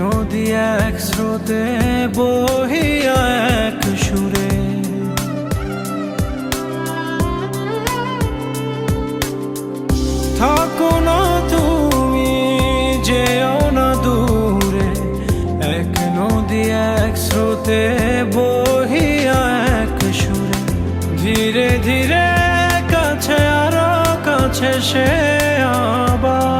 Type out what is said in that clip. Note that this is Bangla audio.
নদী, এক স্রোতে বহিয়া এক সুরে। থাকো না তুমি, যেও না দূরে। এক নদী, এক স্রোতে বহিয়া এক সুরে। ধীরে ধীরে কাছে, আরও কাছে সে আবার